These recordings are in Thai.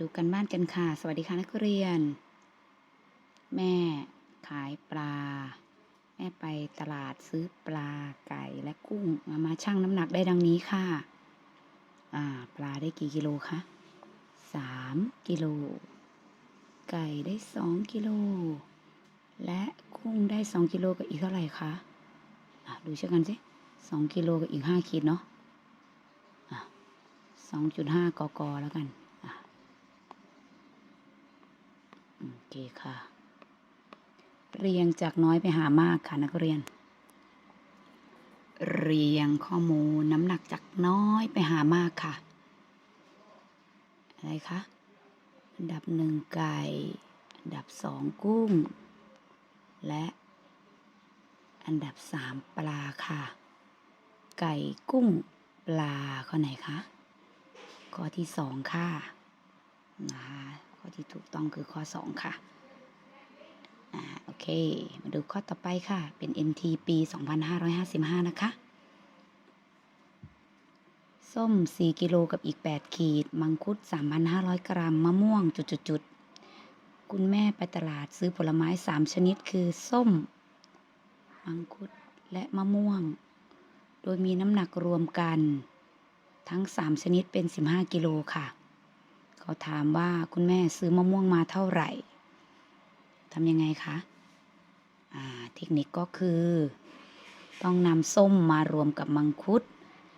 ดูกันบ้านกันค่ะ สวัสดีค่ะนักเรียน แม่ขายปลา แม่ไปตลาดซื้อปลาไก่และกุ้งมามาชั่งน้ำหนักได้ดังนี้ค่ะ อ่า ปลาได้กี่กิโลคะสามกิโล ไก่ได้สองกิโล และกุ้งได้สองกิโลกับอีกเท่าไหร่คะอะดูเช่อกันสิสองกิโลกับอีกห้าขีดเนาะอะสองจุดห้ากกแล้วกัน อะ โอ เคค่ะ เรียงจากน้อยไปหามากค่ะนักเรียน เรียงข้อมูลน้ำหนักจากน้อยไปหามากค่ะ อะไรคะอันดับหนึ่งไก่อันดับสองกุ้ง และอันดับสามปลาค่ะ ไก่กุ้งปลาข้อไหนคะข้อที่สองค่ะนะคะ ที่ถูกต้องคือข้อสองค่ะ อ่า โอเค มาดูข้อต่อไปค่ะ เป็น MT ปี 2555 นะคะ ส้ม 4 กิโลกับอีก 8 ขีด มังคุด 3,500 กรัม มะม่วง จุดๆๆคุณแม่ไปตลาดซื้อผลไม้ 3 ชนิดคือ ส้ม มังคุด และมะม่วง โดยมีน้ำหนักรวมกัน ทั้ง 3 ชนิดเป็น 15 กิโลค่ะ เขาถามว่าคุณแม่ซื้อมะม่วงมาเท่าไหร่ทำยังไงคะเทคนิคก็คือ ต้องนำส้มมารวมกับมังคุด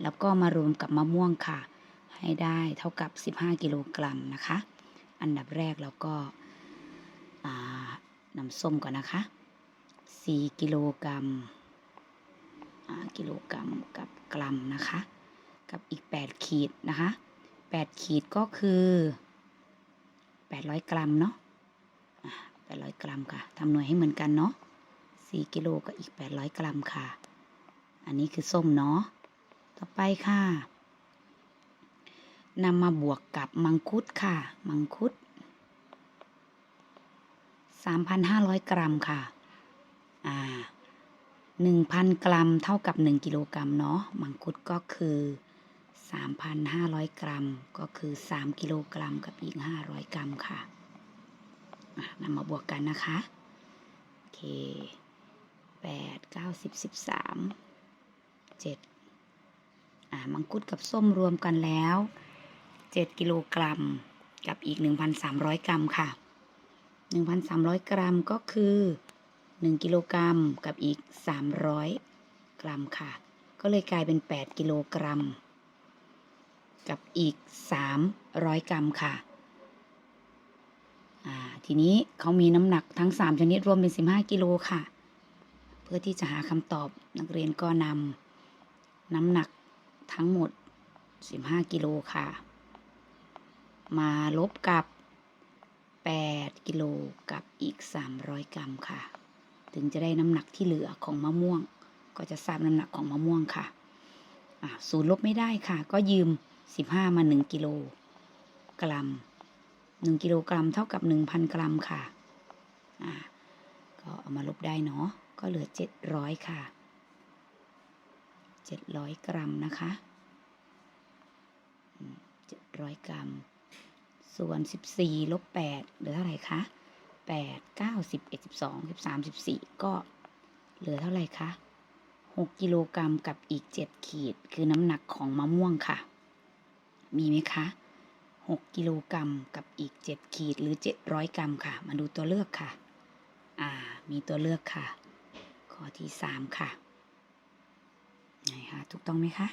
แล้วก็มารวมกับมะม่วงค่ะ ให้ได้เท่ากับ 15 กิโลกรัมนะคะ อันดับแรกเราก็นำส้มก่อนนะคะ 4 กิโลกรัมกิโลกรัมกับกรัมนะคะ กับอีก 8 ขีดนะคะ 8 ขีดก็คือ 800 กรัมเนาะ800 กรัมค่ะทำหน่วยให้เหมือนกันเนาะ4กิโลกับอีก 800 กรัมค่ะ อันนี้คือส้มเนาะต่อไปค่ะนำมาบวกกับมังคุดค่ะ มังคุด 3,500 กรัมค่ะ อ่า 1,000 กรัมเท่ากับ 1 กิโลกรัมเนาะ มังคุดก็คือ 3,500 กรัม ก็คือ 3 กิโลกรัมกับอีก 500 กรัมค่ะนำมาบวกกันนะคะ โอเคแปดเก้าสิบสิบสามเจ็ดอ่ามังคุดกับส้มรวมกันแล้วเจ็ดกิโลกรัม กับอีกหนึ่งพันสามร้อยกรัมค่ะหนึ่งพันสามร้อยกรัมก็คือหนึ่งกิโลกรัมกับอีกสามร้อยกรัมค่ะ ก็เลยกลายเป็นแปดกิโลกรัม กับอีกสามร้อยกรัมค่ะ ทีนี้เขามีน้ำหนักทั้ง 3 ชนิดรวมเป็น 15 กิโลค่ะ เพื่อที่จะหาคำตอบนักเรียนก็นำน้ำหนักทั้งหมด 15 กิโลค่ะ มาลบกับ 8 กิโลกับอีก 300 กรัมค่ะ ถึงจะได้น้ำหนักที่เหลือของมะม่วง ก็จะทราบน้ำหนักของมะม่วงค่ะศูนย์ลบไม่ได้ค่ะ ก็ยืม 15มา1กิโลกรัมหนึ่งกิโลกรัมเท่ากับหนึ่งพันกรัมค่ะ อ่า ก็เอามาลบได้เนาะ ก็เหลือเจ็ดร้อยค่ะเจ็ดร้อยกรัมนะคะเจ็ดร้อยกรัม ส่วนสิบสี่ลบแปดเหลือเท่าไหร่คะแปดเก้าสิบเอ็ดสิบสองสิบสามสิบสี่ก็เหลือเท่าไหร่คะหกกิโลกรัมกับอีกเจ็ดขีดคือน้ำหนักของมะม่วงค่ะ มีไหมคะ 6 กิโลกรัมกับอีก 7 ขีดหรือ 700 กรัมค่ะ มาดูตัวเลือกค่ะ อ่า มีตัวเลือกค่ะ ข้อที่ 3 ค่ะไหนคะถูกต้องไหมคะ